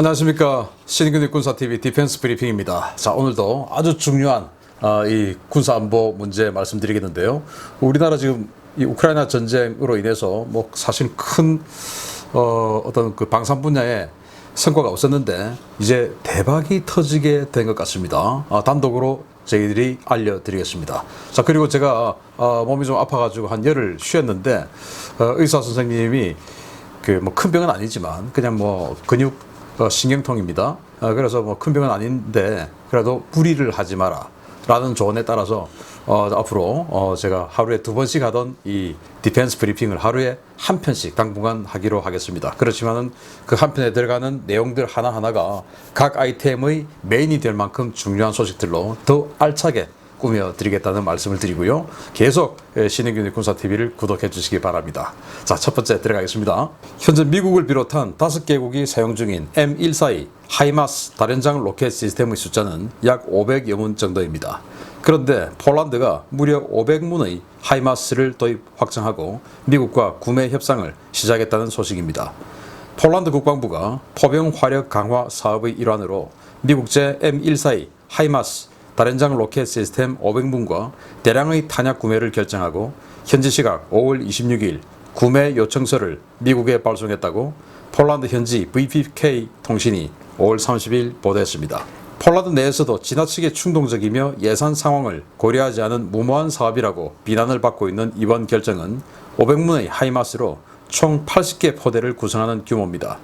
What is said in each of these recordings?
안녕하십니까. 신인근 육 군사TV 디펜스 브리핑입니다. 자 오늘도 아주 중요한 어, 이 군사안보 문제 말씀드리겠는데요. 우리나라 지금 이 우크라이나 전쟁으로 인해서 뭐 사실 큰 어, 어떤 그 방산 분야에 성과가 없었는데 이제 대박이 터지게 된 것 같습니다. 아, 단독으로 저희들이 알려드리겠습니다. 자 그리고 제가 어, 몸이 좀 아파가지고 한 열흘 쉬었는데 어, 의사 선생님이 그 뭐 큰 병은 아니지만 그냥 뭐 근육 어, 신경통입니다. 어, 그래서 뭐 큰 병은 아닌데 그래도 무리를 하지 마라. 라는 조언에 따라서 어, 앞으로 어, 제가 하루에 두 번씩 하던 이 디펜스 브리핑을 하루에 한 편씩 당분간 하기로 하겠습니다. 그렇지만은 그 한 편에 들어가는 내용들 하나하나가 각 아이템의 메인이 될 만큼 중요한 소식들로 더 알차게 꾸며드리겠다는 말씀을 드리고요. 계속 신행균의 군사TV를 구독해 주시기 바랍니다. 자, 첫 번째 들어가겠습니다. 현재 미국을 비롯한 다섯 개국이 사용 중인 M142 하이마스 다련장 로켓 시스템의 숫자는 약 500여 문 정도입니다. 그런데 폴란드가 무려 500문의 하이마스를 도입 확정하고 미국과 구매 협상을 시작했다는 소식입니다. 폴란드 국방부가 포병 화력 강화 사업의 일환으로 미국제 M142 하이마스 다련장 로켓 시스템 500문과 대량의 탄약 구매를 결정하고 현지 시각 5월 26일 구매 요청서를 미국에 발송했다고 폴란드 현지 VPK 통신이 5월 30일 보도했습니다. 폴란드 내에서도 지나치게 충동적이며 예산 상황을 고려하지 않은 무모한 사업이라고 비난을 받고 있는 이번 결정은 500문의 하이마스로 총 80개 포대를 구성하는 규모입니다.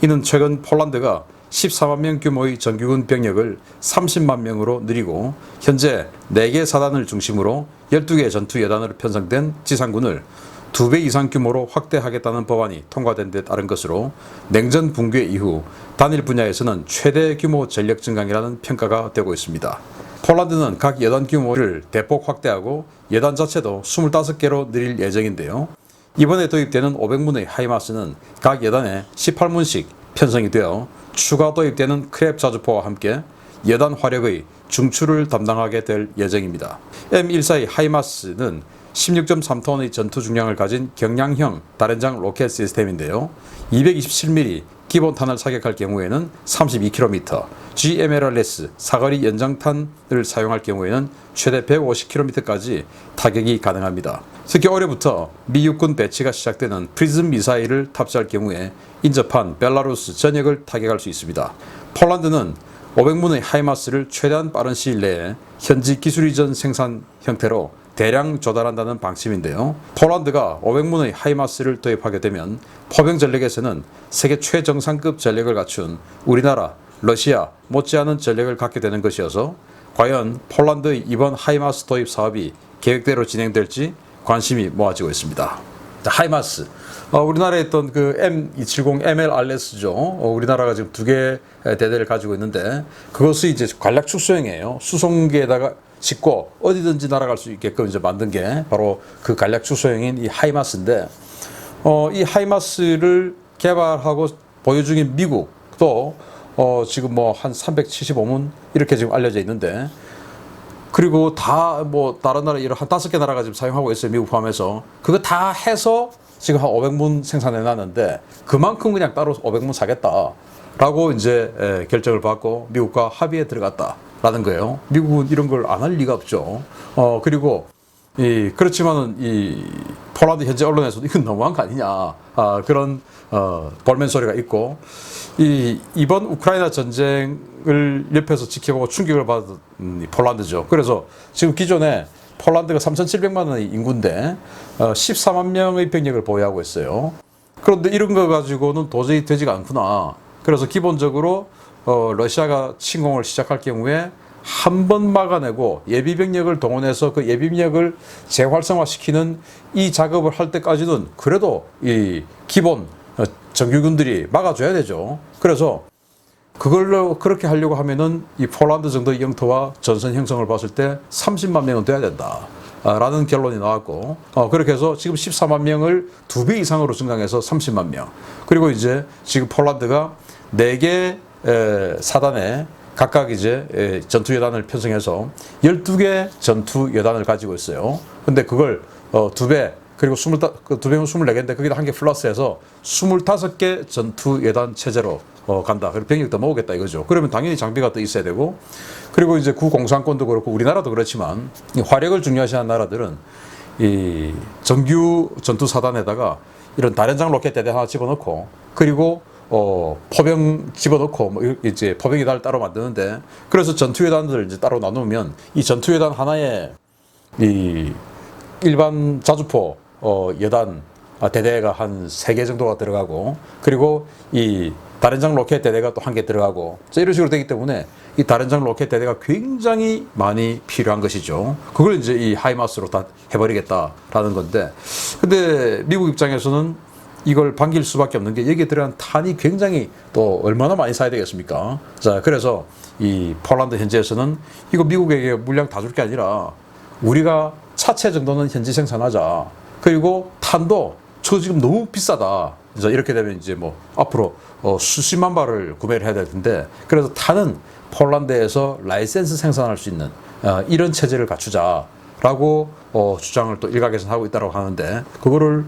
이는 최근 폴란드가 14만 명 규모의 정규군 병력을 30만 명으로 늘리고 현재 4개 사단을 중심으로 12개 전투 여단으로 편성된 지상군을 2배 이상 규모로 확대하겠다는 법안이 통과된 데 따른 것으로 냉전 붕괴 이후 단일 분야에서는 최대 규모 전력 증강이라는 평가가 되고 있습니다. 폴란드는 각 여단 규모를 대폭 확대하고 여단 자체도 25개로 늘릴 예정인데요. 이번에 도입되는 500문의 하이마스는 각 여단에 18문씩 편성이 되어 추가 도입되는 크랩 자주포와 함께 여단 화력의 중추를 담당하게 될 예정입니다. M142 하이마스는 16.3톤의 전투 중량을 가진 경량형 다련장 로켓 시스템인데요. 227mm 기본 탄을 사격할 경우에는 32km, GMLRS 사거리 연장탄을 사용할 경우에는 최대 150km까지 타격이 가능합니다. 특히 올해부터 미 육군 배치가 시작되는 프리즘 미사일을 탑재할 경우에 인접한 벨라루스 전역을 타격할 수 있습니다. 폴란드는 500문의 하이마스를 최대한 빠른 시일 내에 현지 기술 이전 생산 형태로 대량 조달한다는 방침인데요. 폴란드가 500문의 하이마스를 도입하게 되면 포병 전력에서는 세계 최정상급 전력을 갖춘 우리나라, 러시아 못지않은 전력을 갖게 되는 것이어서 과연 폴란드의 이번 하이마스 도입 사업이 계획대로 진행될지 관심이 모아지고 있습니다. 자, 하이마스. 어, 우리나라에 있던 그 M270 MLRS죠. 어, 우리나라가 지금 두 개 대대를 가지고 있는데 그것이 이제 관략 축소형이에요. 수송기에다가 짓고 어디든지 날아갈 수 있게끔 이제 만든 게 바로 그 간략 축소형인 이 하이마스인데 어, 이 하이마스를 개발하고 보유 중인 미국도 어, 지금 뭐 한 375문 이렇게 지금 알려져 있는데 그리고 다 뭐 다른 나라 이런 한 다섯 개 나라가 지금 사용하고 있어요. 미국 포함해서. 그거 다 해서 지금 한 500문 생산해 놨는데 그만큼 그냥 따로 500문 사겠다. 라고 이제 에, 결정을 받고 미국과 합의에 들어갔다라는 거예요. 미국은 이런 걸 안 할 리가 없죠. 어, 그리고 이 그렇지만은 이 폴란드 현재 언론에서도 이건 너무한 거 아니냐 아, 그런 어, 볼멘 소리가 있고 이 이번 우크라이나 전쟁을 옆에서 지켜보고 충격을 받은 이 폴란드죠. 그래서 지금 기존에 폴란드가 3,700만 원의 인구인데 어, 14만 명의 병력을 보유하고 있어요. 그런데 이런 거 가지고는 도저히 되지가 않구나. 그래서 기본적으로 어, 러시아가 침공을 시작할 경우에 한 번 막아내고 예비 병력을 동원해서 그 예비 병력을 재활성화시키는 이 작업을 할 때까지는 그래도 이 기본 어, 정규군들이 막아줘야 되죠. 그래서 그걸로 그렇게 하려고 하면은 이 폴란드 정도의 영토와 전선 형성을 봤을 때 30만 명은 돼야 된다. 아, 라는 결론이 나왔고, 어, 그렇게 해서 지금 14만 명을 두 배 이상으로 증강해서 30만 명. 그리고 이제 지금 폴란드가 4개 에, 사단에 각각 이제 에, 전투 여단을 편성해서 12개 전투 여단을 가지고 있어요. 근데 그걸 어, 두 배, 그리고 25, 그두 배면 24개인데 거기다 한 개 플러스해서 25개 전투 여단 체제로 어, 간다. 그리고 병력 더 모으겠다 이거죠. 그러면 당연히 장비가 더 있어야 되고 그리고 이제 구공산권도 그렇고 우리나라도 그렇지만 이 화력을 중요시하는 나라들은 이 정규 전투 사단에다가 이런 다련장 로켓 대대 하나 집어넣고 그리고 어 포병 집어넣고 뭐 이제 포병 이단을 따로 만드는데 그래서 전투회단들을 이제 따로 나누면 이 전투회단 하나에 이 일반 자주포 어 여단 아, 대대가 한 세 개 정도가 들어가고 그리고 이 다른 장 로켓 대대가 또 한 개 들어가고 자, 이런 식으로 되기 때문에 이 다른 장 로켓 대대가 굉장히 많이 필요한 것이죠. 그걸 이제 이 하이마스로 다 해버리겠다라는 건데 근데 미국 입장에서는 이걸 반길 수밖에 없는 게 여기에 들어간 탄이 굉장히 또 얼마나 많이 사야 되겠습니까? 자, 그래서 이 폴란드 현지에서는 이거 미국에게 물량 다 줄 게 아니라 우리가 차체 정도는 현지 생산하자. 그리고 탄도 저 지금 너무 비싸다. 이제 이렇게 되면 이제 뭐 앞으로 어 수십만 발을 구매를 해야 될 텐데 그래서 탄은 폴란드에서 라이센스 생산할 수 있는 어 이런 체제를 갖추자라고 어 주장을 또 일각에서는 하고 있다고 하는데 그거를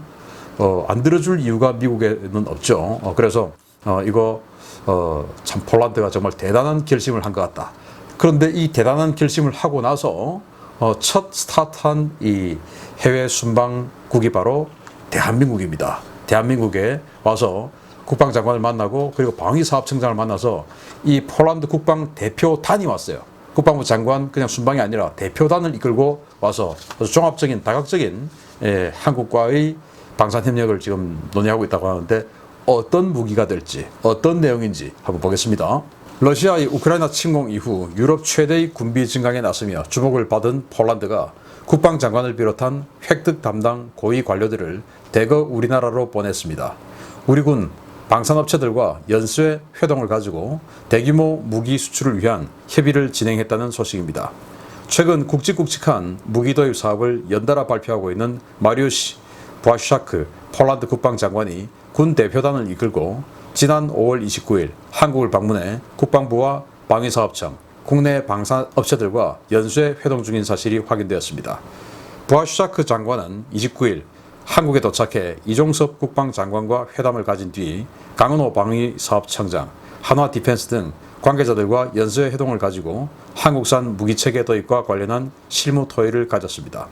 어, 안 들어줄 이유가 미국에는 없죠. 어, 그래서 어, 이거 어, 참 폴란드가 정말 대단한 결심을 한 것 같다. 그런데 이 대단한 결심을 하고 나서 어, 첫 스타트한 이 해외 순방국이 바로 대한민국입니다. 대한민국에 와서 국방장관을 만나고 그리고 방위사업청장을 만나서 이 폴란드 국방 대표단이 왔어요. 국방부 장관 그냥 순방이 아니라 대표단을 이끌고 와서 종합적인 다각적인 예, 한국과의 방산 협력을 지금 논의하고 있다고 하는데 어떤 무기가 될지 어떤 내용인지 한번 보겠습니다. 러시아의 우크라이나 침공 이후 유럽 최대의 군비 증강에 나서며 주목을 받은 폴란드가 국방장관을 비롯한 획득 담당 고위 관료들을 대거 우리나라로 보냈습니다. 우리 군 방산업체들과 연쇄 회동을 가지고 대규모 무기 수출을 위한 협의를 진행했다는 소식입니다. 최근 굵직굵직한 무기 도입 사업을 연달아 발표하고 있는 마리우시 부아샤크 폴란드 국방장관이 군 대표단을 이끌고 지난 5월 29일 한국을 방문해 국방부와 방위사업청, 국내 방산업체들과 연쇄 회동 중인 사실이 확인되었습니다. 부아샤크 장관은 29일 한국에 도착해 이종섭 국방장관과 회담을 가진 뒤 강은호 방위사업청장, 한화 디펜스 등 관계자들과 연쇄 회동을 가지고 한국산 무기체계 도입과 관련한 실무 토의를 가졌습니다.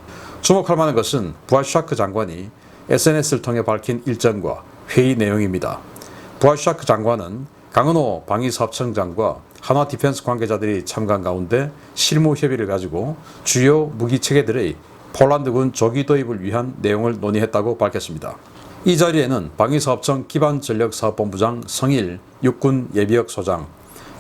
주목할 만한 것은 부아샤크 장관이 SNS를 통해 밝힌 일정과 회의 내용입니다. 부아샤크 장관은 강은호 방위사업청장과 한화 디펜스 관계자들이 참가한 가운데 실무 협의를 가지고 주요 무기 체계들의 폴란드군 조기 도입을 위한 내용을 논의했다고 밝혔습니다. 이 자리에는 방위사업청 기반전력사업본부장 성일 육군 예비역 소장,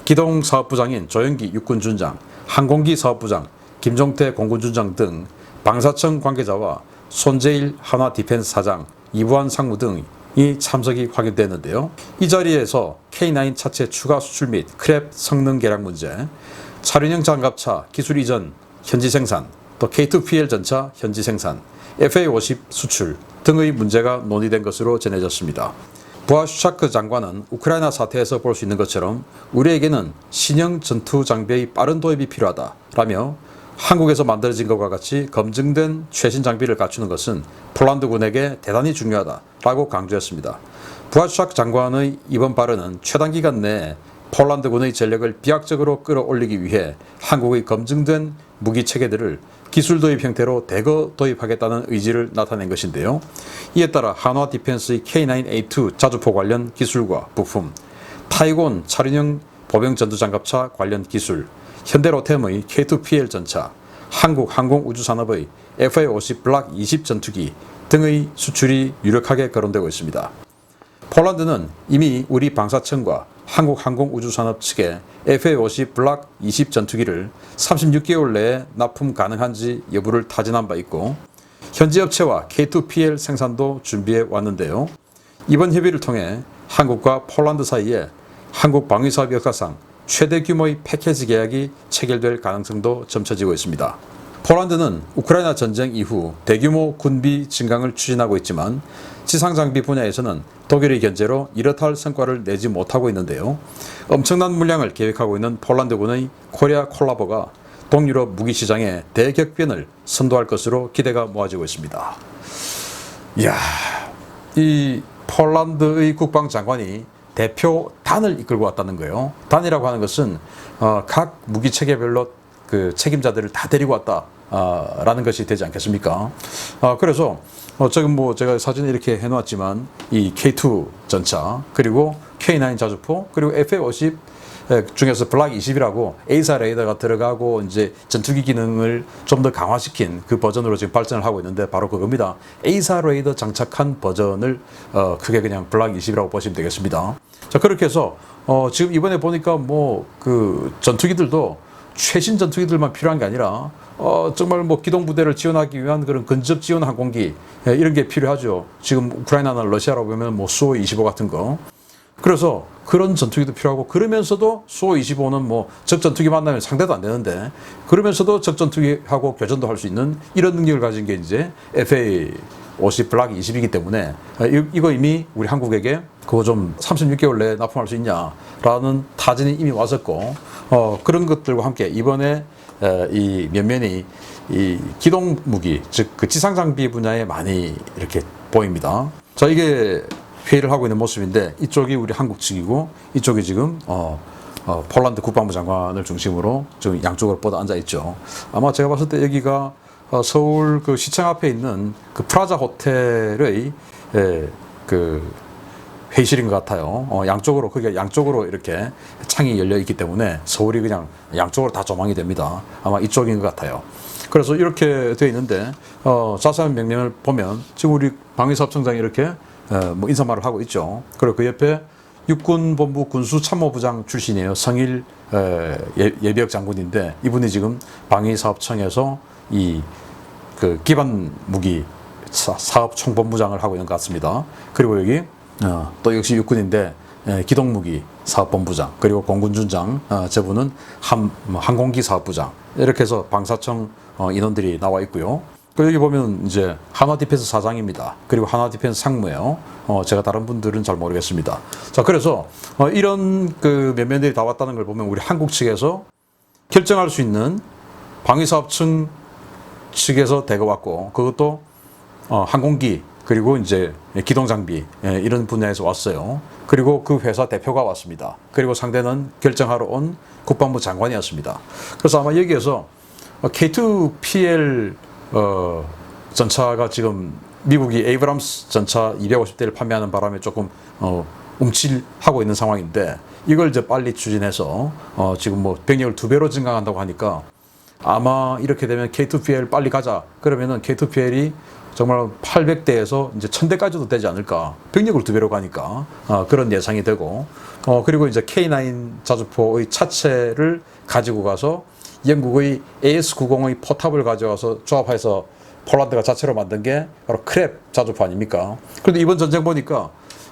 기동사업부장인 조영기 육군준장, 항공기사업부장 김종태 공군준장 등 방사청 관계자와 손재일 한화 디펜스 사장, 이부환 상무 등이 참석이 확인됐는데요. 이 자리에서 K9 차체 추가 수출 및 크랩 성능 개량 문제, 차륜형 장갑차 기술 이전 현지 생산, 또 K2PL 전차 현지 생산, FA50 수출 등의 문제가 논의된 것으로 전해졌습니다. 부하슈차크 장관은 우크라이나 사태에서 볼 수 있는 것처럼 우리에게는 신형 전투 장비의 빠른 도입이 필요하다라며 한국에서 만들어진 것과 같이 검증된 최신 장비를 갖추는 것은 폴란드군에게 대단히 중요하다라고 강조했습니다. 부하슈차크 장관의 이번 발언은 최단 기간 내에 폴란드군의 전력을 비약적으로 끌어올리기 위해 한국의 검증된 무기 체계들을 기술 도입 형태로 대거 도입하겠다는 의지를 나타낸 것인데요. 이에 따라 한화 디펜스의 K9A2 자주포 관련 기술과 부품, 타이곤 차륜형 보병 전투 장갑차 관련 기술, 현대로템의 K2PL 전차, 한국 항공우주산업의 FA50 블락 20 전투기 등의 수출이 유력하게 거론되고 있습니다. 폴란드는 이미 우리 방사청과 한국항공우주산업 측에 FA50 블락 20 전투기를 36개월 내에 납품 가능한지 여부를 타진한 바 있고 현지 업체와 K2PL 생산도 준비해 왔는데요. 이번 협의를 통해 한국과 폴란드 사이에 한국 방위사업 역사상 최대 규모의 패키지 계약이 체결될 가능성도 점쳐지고 있습니다. 폴란드는 우크라이나 전쟁 이후 대규모 군비 증강을 추진하고 있지만 지상 장비 분야에서는 독일의 견제로 이렇다 할 성과를 내지 못하고 있는데요. 엄청난 물량을 계획하고 있는 폴란드군의 코리아 콜라보가 동유럽 무기 시장에 대격변을 선도할 것으로 기대가 모아지고 있습니다. 이야, 이 폴란드의 국방장관이 대표 단을 이끌고 왔다는 거예요. 단이라고 하는 것은 어, 각 무기 체계별로 그 책임자들을 다 데리고 왔다. 아, 라는 것이 되지 않겠습니까? 아, 그래서 어, 지금 뭐 제가 사진에 이렇게 해놓았지만 이 K2 전차 그리고 K9 자주포 그리고 FA50 중에서 블락 20이라고 A사 레이더가 들어가고 이제 전투기 기능을 좀 더 강화시킨 그 버전으로 지금 발전을 하고 있는데 바로 그겁니다. A사 레이더 장착한 버전을 어, 크게 그냥 블락 20이라고 보시면 되겠습니다. 자 그렇게 해서 어, 지금 이번에 보니까 뭐 그 전투기들도 최신 전투기들만 필요한 게 아니라 어, 정말 뭐 기동 부대를 지원하기 위한 그런 근접 지원 항공기 예, 이런 게 필요하죠. 지금 우크라이나나 러시아라고 보면 뭐 수호 25 같은 거. 그래서 그런 전투기도 필요하고 그러면서도 수호 25는 뭐 적 전투기 만나면 상대도 안 되는데 그러면서도 적 전투기하고 교전도 할 수 있는 이런 능력을 가진 게 이제 FA 50 블락 20이기 때문에 아, 이- 이거 이미 우리 한국에게 그거 좀 36개월 내에 납품할 수 있냐라는 타진이 이미 왔었고 어, 그런 것들과 함께 이번에 에, 이 면면이 이 기동 무기 즉 그 지상 장비 분야에 많이 이렇게 보입니다. 자 이게 회의를 하고 있는 모습인데 이쪽이 우리 한국 측이고 이쪽이 지금 어, 어, 폴란드 국방부 장관을 중심으로 지금 양쪽으로 뻗어 앉아 있죠. 아마 제가 봤을 때 여기가 어, 서울 그 시청 앞에 있는 그 프라자 호텔의 에, 그 회의실인 것 같아요. 어, 양쪽으로 그게 양쪽으로 이렇게 창이 열려 있기 때문에 서울이 그냥 양쪽으로 다 조망이 됩니다. 아마 이쪽인 것 같아요. 그래서 이렇게 되어 있는데 어, 자세한 명령을 보면 지금 우리 방위사업청장이 이렇게 어, 뭐 인사말을 하고 있죠. 그리고 그 옆에 육군본부 군수참모부장 출신이에요. 성일 에, 예, 예비역 장군인데 이분이 지금 방위사업청에서 이 그 기반 무기 사, 사업 총본부장을 하고 있는 것 같습니다. 그리고 여기 어, 또 역시 육군인데 예, 기동무기 사업본부장 그리고 공군준장 어, 저분은 함, 뭐 항공기 사업부장 이렇게 해서 방사청 어, 인원들이 나와 있고요. 그 여기 보면 이제 한화 디펜스 사장입니다. 그리고 한화 디펜스 상무예요. 어, 제가 다른 분들은 잘 모르겠습니다. 자, 그래서 어, 이런 그 면면들이 다 왔다는 걸 보면 우리 한국 측에서 결정할 수 있는 방위사업청 측에서 대거 왔고 그것도 어, 항공기 그리고 이제 기동 장비 예, 이런 분야에서 왔어요. 그리고 그 회사 대표가 왔습니다. 그리고 상대는 결정하러 온 국방부 장관이었습니다. 그래서 아마 여기에서 K2PL 어, 전차가 지금 미국이 에이브람스 전차 250대를 판매하는 바람에 조금 어, 움찔하고 있는 상황인데 이걸 이제 빨리 추진해서 어, 지금 뭐 병력을 두 배로 증강한다고 하니까 아마 이렇게 되면 K2PL 빨리 가자. 그러면은 K2PL이 정말 800대에서 이제 1000대까지도 되지 않을까. 병력을 두 배로 가니까 어, 그런 예상이 되고 어, 그리고 이제 K9 자주포의 차체를 가지고 가서 영국의 AS90의 포탑을 가져와서 조합해서 폴란드가 자체로 만든 게 바로 크랩 자주포 아닙니까? 그런데 이번 전쟁 보니까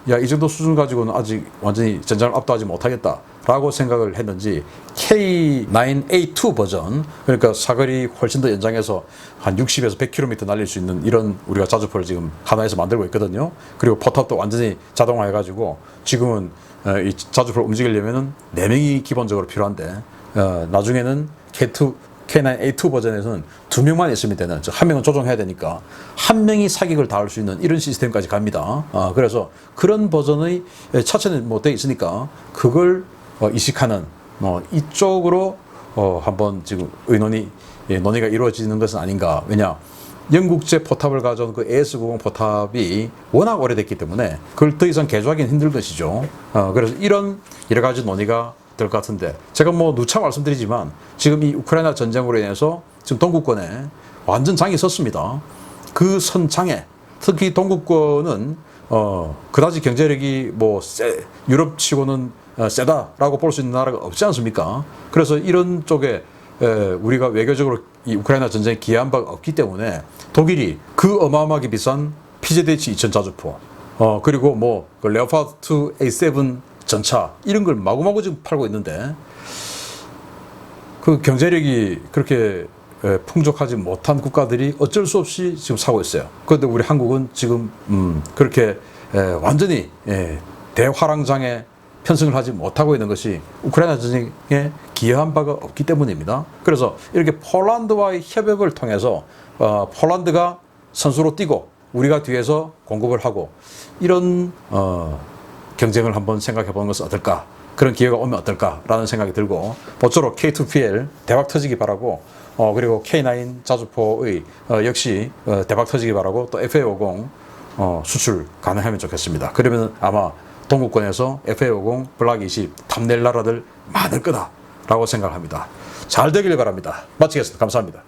야, 이 정도 수준 가지고는 아직 완전히 전장을 압도하지 못하겠다 라고 생각을 했는지 K9A2 버전 그러니까 사거리 훨씬 더 연장해서 한 60에서 100km 날릴 수 있는 이런 우리가 자주포를 지금 하나에서 만들고 있거든요. 그리고 포탑도 완전히 자동화해 가지고 지금은 어, 이 자주포를 움직이려면은 4명이 기본적으로 필요한데 어, 나중에는 K2 K9A2 버전에서는 두 명만 있으면 되는, 즉, 한 명은 조종해야 되니까, 한 명이 사격을 다 할 수 있는 이런 시스템까지 갑니다. 아, 그래서 그런 버전의 차체는 뭐돼 있으니까, 그걸 어, 이식하는, 뭐, 이쪽으로 어, 한번 지금 의논이, 예, 논의가 이루어지는 것은 아닌가. 왜냐, 영국제 포탑을 가져온 그 AS90 포탑이 워낙 오래됐기 때문에 그걸 더 이상 개조하기는 힘들 것이죠. 어, 그래서 이런 여러 가지 논의가 될 것 같은데 제가 뭐 누차 말씀드리지만 지금 이 우크라이나 전쟁으로 인해서 지금 동구권에 완전 장이 섰습니다. 그 선장에 특히 동구권은 어 그다지 경제력이 뭐 세, 유럽치고는 어, 세다라고 볼 수 있는 나라가 없지 않습니까? 그래서 이런 쪽에 에, 우리가 외교적으로 이 우크라이나 전쟁에 기여한 바가 없기 때문에 독일이 그 어마어마하게 비싼 PZH 2000 자주포 어 그리고 뭐 그 레오파드 A7 전차 이런 걸 마구마구 지금 팔고 있는데 그 경제력이 그렇게 에, 풍족하지 못한 국가들이 어쩔 수 없이 지금 사고 있어요. 그런데 우리 한국은 지금 음, 그렇게 에, 완전히 에, 대화랑장에 편승을 하지 못하고 있는 것이 우크라이나 전쟁에 기여한 바가 없기 때문입니다. 그래서 이렇게 폴란드와의 협약을 통해서 어, 폴란드가 선수로 뛰고 우리가 뒤에서 공급을 하고 이런 어, 경쟁을 한번 생각해 보는 것은 어떨까? 그런 기회가 오면 어떨까라는 생각이 들고 모쪼록 K2PL 대박 터지기 바라고 어 그리고 K9 자주포의 어 역시 어 대박 터지기 바라고 또 FA50 어 수출 가능하면 좋겠습니다. 그러면 아마 동구권에서 FA50 블락 20 탐낼 나라들 많을 거다라고 생각합니다. 잘 되길 바랍니다. 마치겠습니다. 감사합니다.